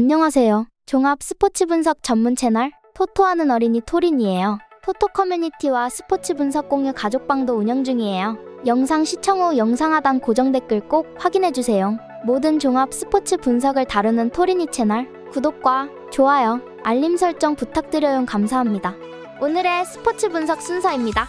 안녕하세요. 종합 스포츠 분석 전문 채널 토토하는 어린이 토린이에요. 토토 커뮤니티와 스포츠 분석 공유 가족방도 운영 중이에요. 영상 시청 후 영상 하단 고정 댓글 꼭 확인해주세요. 모든 종합 스포츠 분석을 다루는 토린이 채널 구독과 좋아요, 알림 설정 부탁드려요. 감사합니다. 오늘의 스포츠 분석 순서입니다.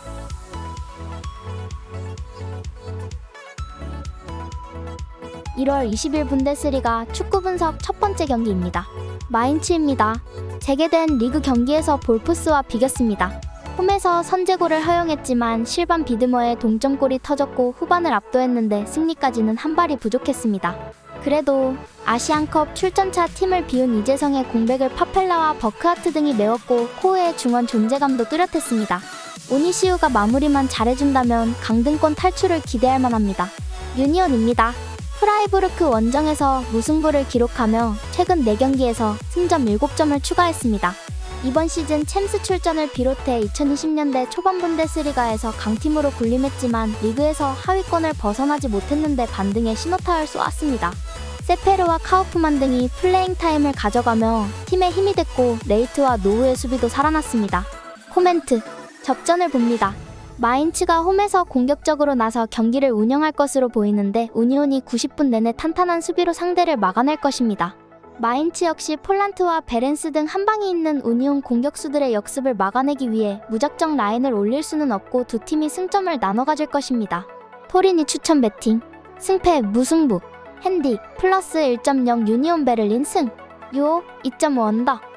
(1월 20일) 분데스리가 축구 분석 첫 번째 경기입니다. 마인츠입니다. 재개된 리그 경기에서 볼프스와 비겼습니다. 홈에서 선제골을 허용했지만 실반 비드머의 동점골이 터졌고 후반을 압도했는데 승리까지는 한 발이 부족했습니다. 그래도 아시안컵 출전차 팀을 비운 이재성의 공백을 파펠라와 버크하트 등이 메웠고 코우의 중원 존재감도 뚜렷했습니다. 오니시우가 마무리만 잘해준다면 강등권 탈출을 기대할 만합니다. 유니온입니다. 프라이부르크 원정에서 무승부를 기록하며 최근 4경기에서 승점 7점을 추가했습니다. 이번 시즌 챔스 출전을 비롯해 2020년대 초반 분데스리가에서 강팀으로 군림했지만 리그에서 하위권을 벗어나지 못했는데 반등의 신호타를 쏘았습니다. 세페르와 카우프만 등이 플레잉 타임을 가져가며 팀의 힘이 됐고 레이트와 노우의 수비도 살아났습니다. 코멘트 접전을 봅니다. 마인츠가 홈에서 공격적으로 나서 경기를 운영할 것으로 보이는데 우니온이 90분 내내 탄탄한 수비로 상대를 막아낼 것입니다. 마인츠 역시 폴란트와 베렌스 등 한방이 있는 우니온 공격수들의 역습을 막아내기 위해 무작정 라인을 올릴 수는 없고 두 팀이 승점을 나눠 가질 것입니다. 토리니 추천 배팅 승패 무승부 핸디 플러스 1.0 유니온 베를린 승 유오 2.5 언더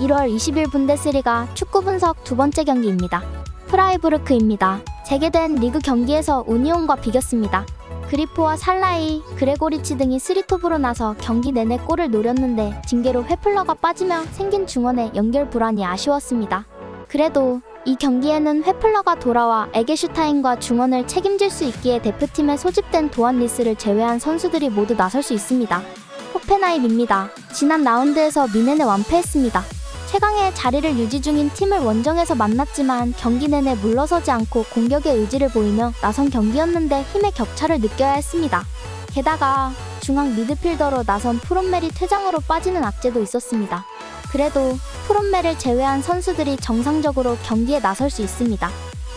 1월 20일 분데스리가 축구 분석 두 번째 경기입니다. 프라이부르크입니다. 재개된 리그 경기에서 우니온과 비겼습니다. 그리포와 살라이, 그레고리치 등이 스리톱으로 나서 경기 내내 골을 노렸는데 징계로 회플러가 빠지며 생긴 중원의 연결 불안이 아쉬웠습니다. 그래도 이 경기에는 회플러가 돌아와 에게슈타인과 중원을 책임질 수 있기에 대표팀에 소집된 도안 리스를 제외한 선수들이 모두 나설 수 있습니다. 호펜하임입니다. 지난 라운드에서 미넨을 완패했습니다. 최강의 자리를 유지 중인 팀을 원정에서 만났지만 경기 내내 물러서지 않고 공격의 의지를 보이며 나선 경기였는데 힘의 격차를 느껴야 했습니다. 게다가 중앙 미드필더로 나선 프롬멜이 퇴장으로 빠지는 악재도 있었습니다. 그래도 프롬멜을 제외한 선수들이 정상적으로 경기에 나설 수 있습니다.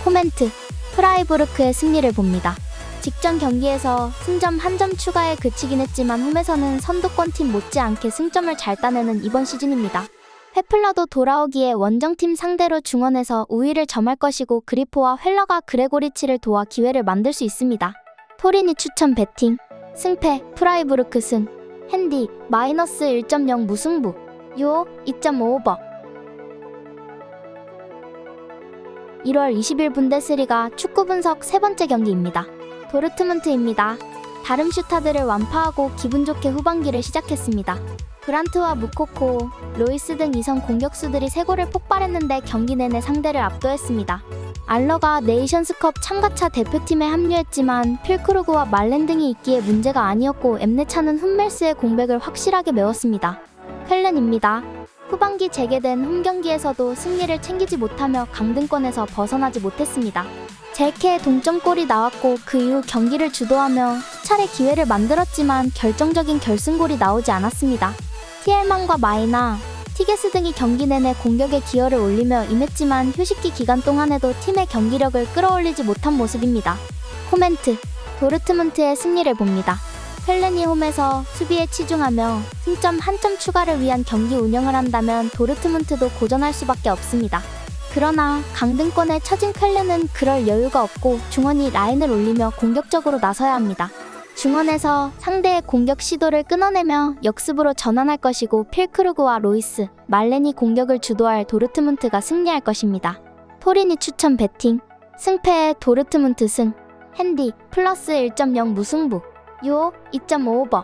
코멘트 프라이부르크의 승리를 봅니다. 직전 경기에서 승점 한 점 추가에 그치긴 했지만 홈에서는 선두권 팀 못지않게 승점을 잘 따내는 이번 시즌입니다. 페플러도 돌아오기에 원정팀 상대로 중원에서 우위를 점할 것이고 그리포와 헬러가 그레고리치를 도와 기회를 만들 수 있습니다. 토리니 추천 배팅 승패 프라이부르크 승 핸디 마이너스 1.0 무승부 요 2.5 오버 1월 20일 분데스리가 축구 분석 세 번째 경기입니다. 도르트문트입니다. 다름 슈타드를 완파하고 기분 좋게 후반기를 시작했습니다. 브란트와 무코코, 로이스 등 이선 공격수들이 세 골을 폭발했는데 경기 내내 상대를 압도했습니다. 알러가 네이션스컵 참가차 대표팀에 합류했지만 필크루그와 말렌 등이 있기에 문제가 아니었고 엠네차는 훈멜스의 공백을 확실하게 메웠습니다. 펠렌입니다. 후반기 재개된 홈 경기에서도 승리를 챙기지 못하며 강등권에서 벗어나지 못했습니다. 제케의 동점골이 나왔고 그 이후 경기를 주도하며 수차례 기회를 만들었지만 결정적인 결승골이 나오지 않았습니다. 티엘만과 마이나, 티게스 등이 경기 내내 공격에 기여를 올리며 임했지만 휴식기 기간 동안에도 팀의 경기력을 끌어올리지 못한 모습입니다. 코멘트 도르트문트의 승리를 봅니다. 펠렌이 홈에서 수비에 치중하며 승점 한 점 추가를 위한 경기 운영을 한다면 도르트문트도 고전할 수밖에 없습니다. 그러나 강등권에 처진 펠렌은 그럴 여유가 없고 중원이 라인을 올리며 공격적으로 나서야 합니다. 중원에서 상대의 공격 시도를 끊어내며 역습으로 전환할 것이고 필크루그와 로이스, 말렌이 공격을 주도할 도르트문트가 승리할 것입니다. 토리니 추천 배팅 승패의 도르트문트 승 핸디 플러스 1.0 무승부 요 2.5 오버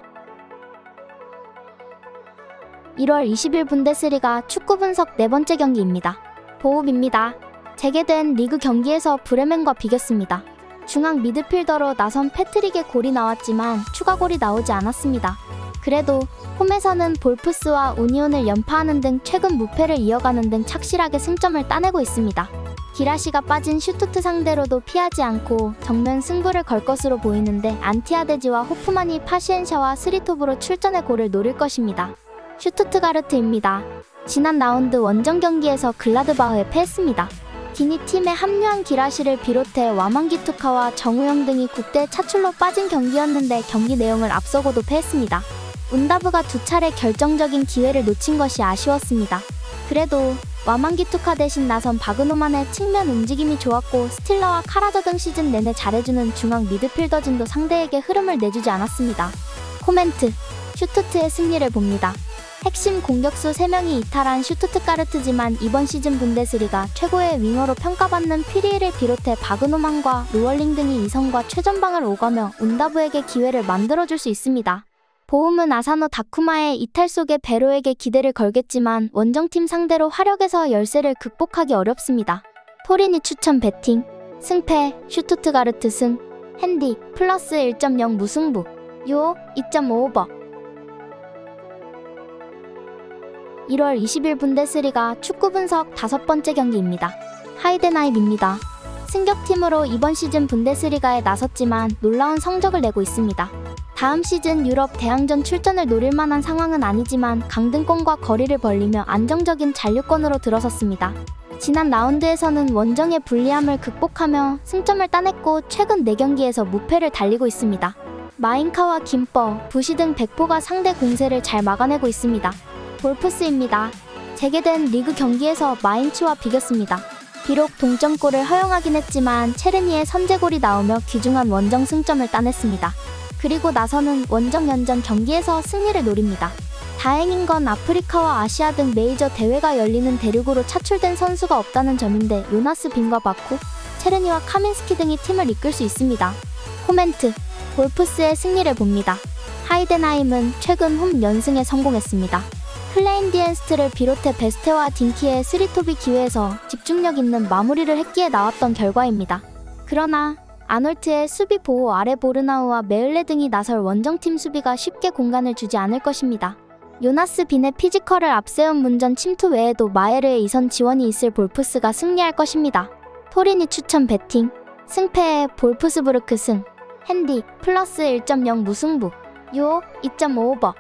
1월 20일 분데스리가 축구 분석 네 번째 경기입니다. 보흡입니다. 재개된 리그 경기에서 브레멘과 비겼습니다. 중앙 미드필더로 나선 패트릭의 골이 나왔지만 추가골이 나오지 않았습니다. 그래도 홈에서는 볼프스와 우니온을 연파하는 등 최근 무패를 이어가는 등 착실하게 승점을 따내고 있습니다. 기라시가 빠진 슈투트 상대로도 피하지 않고 정면 승부를 걸 것으로 보이는데 안티아데지와 호프만이 파시엔샤와 스리톱으로 출전의 골을 노릴 것입니다. 슈투트가르트입니다. 지난 라운드 원정 경기에서 글라드바흐에 패했습니다. 디니 팀에 합류한 기라시를 비롯해 와망기투카와 정우영 등이 국대 차출로 빠진 경기였는데 경기 내용을 앞서고도 패했습니다. 운다브가 두 차례 결정적인 기회를 놓친 것이 아쉬웠습니다. 그래도 와망기투카 대신 나선 바그노만의 측면 움직임이 좋았고 스틸러와 카라저 등 시즌 내내 잘해주는 중앙 미드필더진도 상대에게 흐름을 내주지 않았습니다. 코멘트 슈투트의 승리를 봅니다. 핵심 공격수 3명이 이탈한 슈투트가르트지만 이번 시즌 분데스리가 최고의 윙어로 평가받는 피리를 비롯해 바그노만과 루얼링 등이 이성과 최전방을 오가며 운다브에게 기회를 만들어줄 수 있습니다. 보움은 아사노 다쿠마의 이탈 속에 베로에게 기대를 걸겠지만 원정팀 상대로 화력에서 열세를 극복하기 어렵습니다. 토리니 추천 배팅 승패 슈투트가르트 승 핸디 플러스 1.0 무승부 요 2.5오버 1월 20일 분데스리가 축구 분석 다섯 번째 경기입니다. 하이덴하임입니다. 승격팀으로 이번 시즌 분데스리가에 나섰지만 놀라운 성적을 내고 있습니다. 다음 시즌 유럽 대항전 출전을 노릴 만한 상황은 아니지만 강등권과 거리를 벌리며 안정적인 잔류권으로 들어섰습니다. 지난 라운드에서는 원정의 불리함을 극복하며 승점을 따냈고 최근 4경기에서 무패를 달리고 있습니다. 마인카와 김퍼, 부시 등 백포가 상대 공세를 잘 막아내고 있습니다. 볼프스입니다. 재개된 리그 경기에서 마인츠와 비겼습니다. 비록 동점골을 허용하긴 했지만 체르니의 선제골이 나오며 귀중한 원정 승점을 따냈습니다. 그리고 나서는 원정 연전 경기에서 승리를 노립니다. 다행인 건 아프리카와 아시아 등 메이저 대회가 열리는 대륙으로 차출된 선수가 없다는 점인데 요나스 빈과 바쿠, 체르니와 카민스키 등이 팀을 이끌 수 있습니다. 코멘트 볼프스의 승리를 봅니다. 하이덴하임은 최근 홈 연승에 성공했습니다. 클레인디엔스트를 비롯해 베스테와 딩키의 스리토비 기회에서 집중력 있는 마무리를 했기에 나왔던 결과입니다. 그러나 아놀트의 수비 보호 아래 보르나우와 메을레 등이 나설 원정팀 수비가 쉽게 공간을 주지 않을 것입니다. 요나스 빈의 피지컬을 앞세운 문전 침투 외에도 마에르의 이선 지원이 있을 볼프스가 승리할 것입니다. 토리니 추천 배팅 승패에 볼프스부르크 승 핸디 플러스 1.0 무승부 요 2.5오버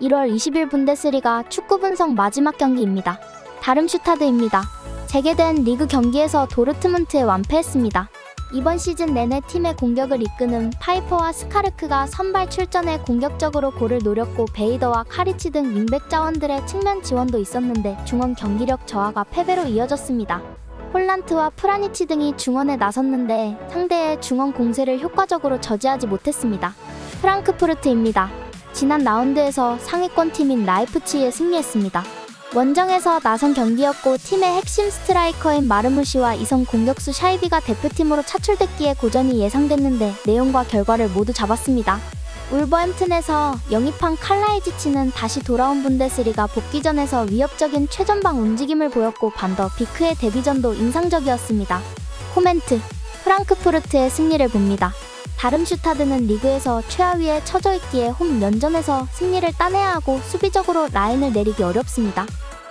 1월 20일 분데스리가 축구 분석 마지막 경기입니다. 다름슈타드입니다. 재개된 리그 경기에서 도르트문트에 완패했습니다. 이번 시즌 내내 팀의 공격을 이끄는 파이퍼와 스카르크가 선발 출전에 공격적으로 골을 노렸고 베이더와 카리치 등 윙백 자원들의 측면 지원도 있었는데 중원 경기력 저하가 패배로 이어졌습니다. 홀란트와 프라니치 등이 중원에 나섰는데 상대의 중원 공세를 효과적으로 저지하지 못했습니다. 프랑크푸르트입니다. 지난 라운드에서 상위권 팀인 라이프치히에 승리했습니다. 원정에서 나선 경기였고 팀의 핵심 스트라이커인 마르무시와 이성 공격수 샤이비가 대표팀으로 차출됐기에 고전이 예상됐는데 내용과 결과를 모두 잡았습니다. 울버햄튼에서 영입한 칼라이지치는 다시 돌아온 분데스리가 복귀전에서 위협적인 최전방 움직임을 보였고 반더 비크의 데뷔전도 인상적이었습니다. 코멘트 프랑크푸르트의 승리를 봅니다. 다름슈타드는 리그에서 최하위에 처져 있기에 홈 연전에서 승리를 따내야 하고 수비적으로 라인을 내리기 어렵습니다.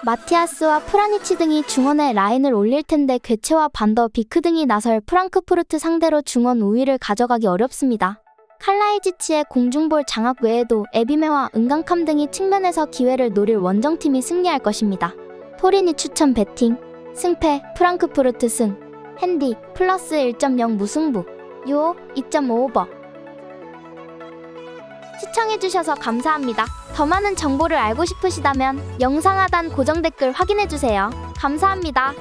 마티아스와 프라니치 등이 중원에 라인을 올릴 텐데 괴체와 반더 비크 등이 나설 프랑크푸르트 상대로 중원 우위를 가져가기 어렵습니다. 칼라이지치의 공중볼 장악 외에도 에비메와 은강캄 등이 측면에서 기회를 노릴 원정팀이 승리할 것입니다. 토리니 추천 배팅 승패 프랑크푸르트 승 핸디 플러스 1.0 무승부 요 2.5오버 시청해주셔서 감사합니다. 더 많은 정보를 알고 싶으시다면 영상 하단 고정 댓글 확인해주세요. 감사합니다.